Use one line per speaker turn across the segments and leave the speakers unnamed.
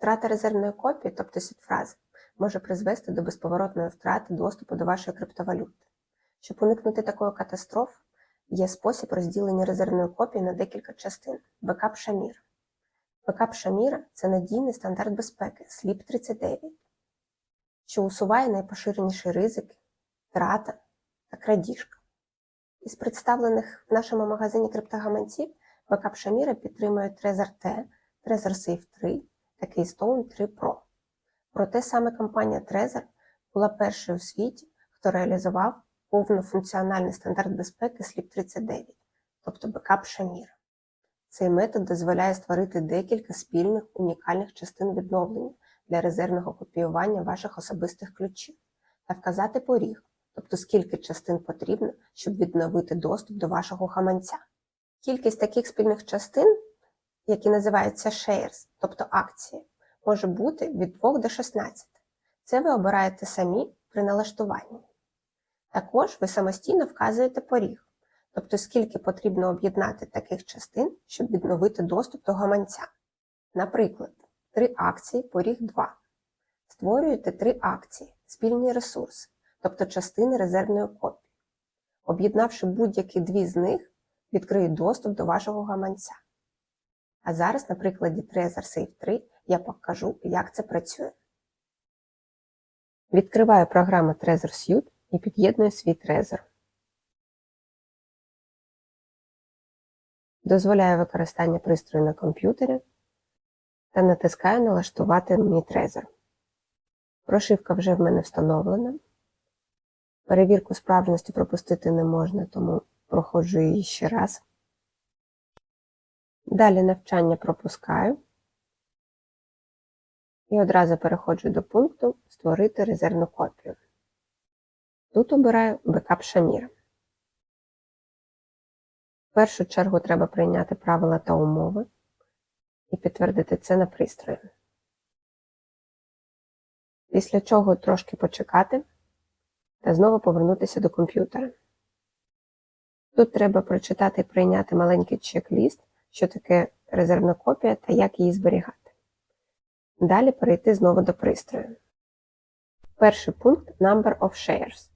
Втрата резервної копії, тобто сітфрази, може призвести до безповоротної втрати доступу до вашої криптовалюти. Щоб уникнути такої катастрофи, є спосіб розділення резервної копії на декілька частин бекап Шамір. Бекап Шаміра це надійний стандарт безпеки SLIP 39, що усуває найпоширеніші ризики, втрата та крадіжка. Із представлених в нашому магазині криптогаманців бекап Шаміра підтримує Trezor T, Trezor Safe 3 та Keystone 3 Pro. Проте саме компанія Trezor була першою у світі, хто реалізував повнофункціональний стандарт безпеки SLIP 39, тобто бекап Шаміра. Цей метод дозволяє створити декілька спільних унікальних частин відновлення для резервного копіювання ваших особистих ключів та вказати поріг, тобто скільки частин потрібно, щоб відновити доступ до вашого гаманця. Кількість таких спільних частин, які називаються shares, тобто акції, може бути від 2 до 16. Це ви обираєте самі при налаштуванні. Також ви самостійно вказуєте поріг, тобто скільки потрібно об'єднати таких частин, щоб відновити доступ до гаманця. Наприклад, 3 акції поріг 2. Створюєте 3 акції, спільні ресурси, тобто частини резервної копії. Об'єднавши будь-які дві з них, відкриють доступ до вашого гаманця. А зараз на прикладі Trezor Safe 3 я покажу, як це працює. Відкриваю програму Trezor Suite і під'єдную свій Trezor. Дозволяю використання пристрою на комп'ютері та натискаю Налаштувати мій Trezor. Прошивка вже в мене встановлена. Перевірку справжності пропустити не можна, тому проходжу її ще раз. Далі навчання пропускаю. І одразу переходжу до пункту Створити резервну копію. Тут обираю бекап Шамір. В першу чергу треба прийняти правила та умови і підтвердити це на пристрої. Після чого трошки почекати та знову повернутися до комп'ютера. Тут треба прочитати і прийняти маленький чек-ліст, що таке резервна копія та як її зберігати. Далі перейти знову до пристрою. Перший пункт Number of Shares.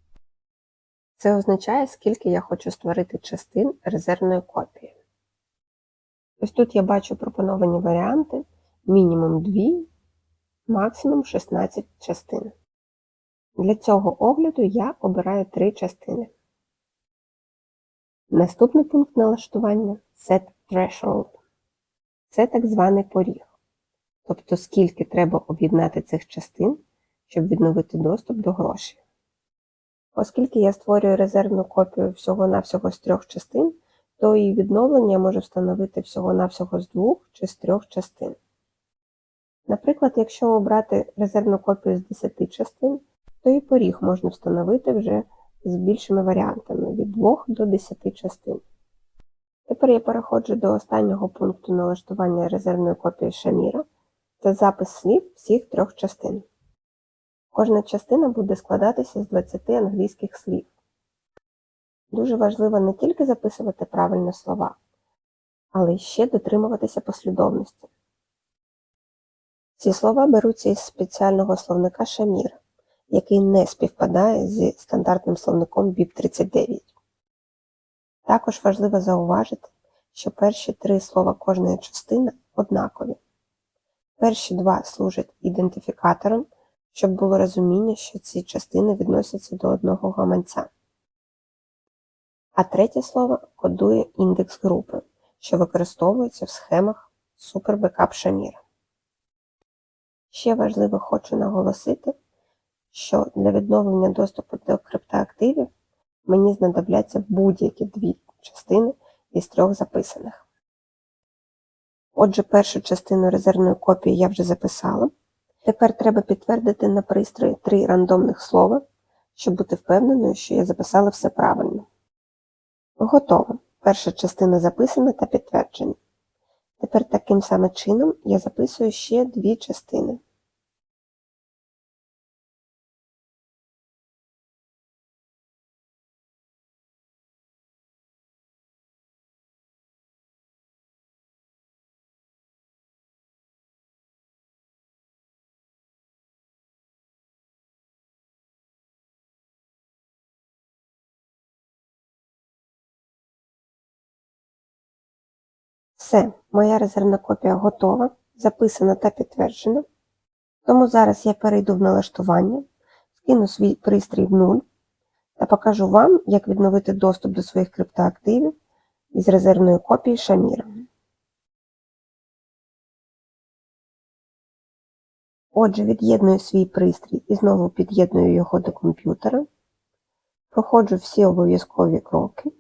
Це означає, скільки я хочу створити частин резервної копії. Ось тут я бачу пропоновані варіанти мінімум 2, максимум 16 частин. Для цього огляду я обираю три частини. Наступний пункт налаштування Set Threshold. Це так званий поріг. Тобто скільки треба об'єднати цих частин, щоб відновити доступ до грошей. Оскільки я створюю резервну копію всього-навсього з трьох частин, то її відновлення можу встановити всього-навсього з двох чи з трьох частин. Наприклад, якщо обрати резервну копію з 10 частин, то і поріг можна встановити вже з більшими варіантами від 2 до 10 частин. Тепер я переходжу до останнього пункту налаштування резервної копії Шаміра це запис слів всіх трьох частин. Кожна частина буде складатися з 20 англійських слів. Дуже важливо не тільки записувати правильні слова, але й ще дотримуватися послідовності. Ці слова беруться із спеціального словника Шаміра, який не співпадає зі стандартним словником BIP39. Також важливо зауважити, що перші три слова кожної частини однакові. Перші два служать ідентифікатором, щоб було розуміння, що ці частини відносяться до одного гаманця. А третє слово кодує індекс групи, що використовується в схемах SuperBackup Шаміра. Ще важливо хочу наголосити, що для відновлення доступу до криптоактивів мені знадобляться будь-які дві частини із трьох записаних. Отже, першу частину резервної копії я вже записала. Тепер треба підтвердити на пристрої три рандомних слова, щоб бути впевненою, що я записала все правильно. Готово. Перша частина записана та підтверджена. Тепер таким самим чином я записую ще дві частини. Все, моя резервна копія готова, записана та підтверджена. Тому зараз я перейду в налаштування, скину свій пристрій в нуль та покажу вам, як відновити доступ до своїх криптоактивів із резервної копії Шаміра. Отже, від'єдную свій пристрій і знову під'єдную його до комп'ютера. Проходжу всі обов'язкові кроки.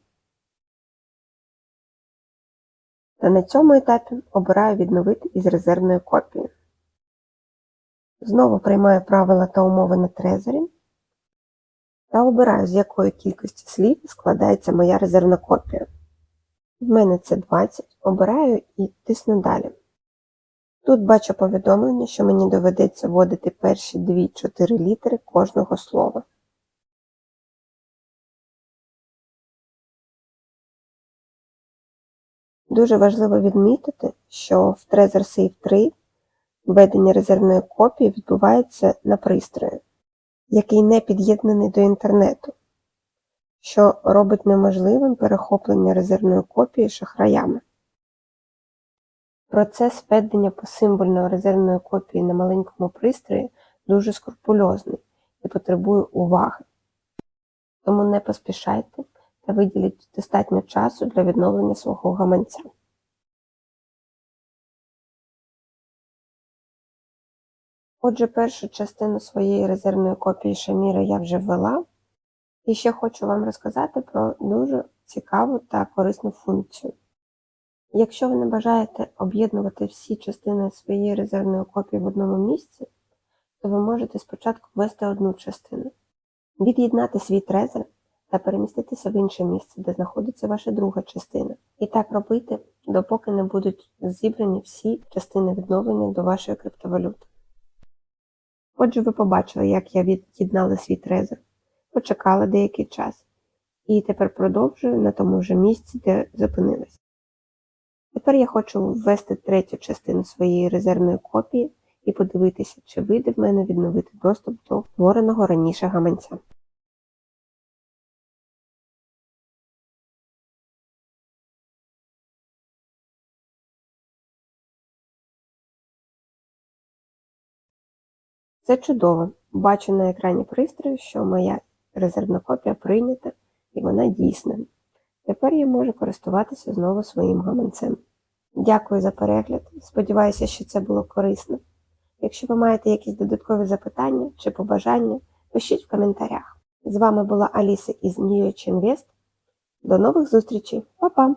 Та на цьому етапі обираю відновити із резервної копії. Знову приймаю правила та умови на трезорі та обираю, з якої кількості слів складається моя резервна копія. В мене це 20, обираю і тисну далі. Тут бачу повідомлення, що мені доведеться вводити перші 2-4 літери кожного слова. Дуже важливо відмітити, що в Trezor Save 3 введення резервної копії відбувається на пристрої, який не під'єднаний до інтернету, що робить неможливим перехоплення резервної копії шахраями. Процес введення посимвольної резервної копії на маленькому пристрої дуже скрупульозний і потребує уваги. Тому не поспішайте та виділіть достатньо часу для відновлення свого гаманця. Отже, першу частину своєї резервної копії Шаміра я вже ввела. І ще хочу вам розказати про дуже цікаву та корисну функцію. Якщо ви не бажаєте об'єднувати всі частини своєї резервної копії в одному місці, то ви можете спочатку ввести одну частину, від'єднати свій трезор та переміститися в інше місце, де знаходиться ваша друга частина. І так робити, допоки не будуть зібрані всі частини відновлення до вашої криптовалюти. Отже, ви побачили, як я від'єднала свій трезор, почекала деякий час, і тепер продовжую на тому ж місці, де зупинилась. Тепер я хочу ввести третю частину своєї резервної копії і подивитися, чи вийде в мене відновити доступ до створеного раніше гаманця. Це чудово. Бачу на екрані пристрою, що моя резервна копія прийнята і вона дійсна. Тепер я можу користуватися знову своїм гаманцем. Дякую за перегляд. Сподіваюся, що це було корисно. Якщо ви маєте якісь додаткові запитання чи побажання, пишіть в коментарях. З вами була Аліса із New Invest. До нових зустрічей. Па-па!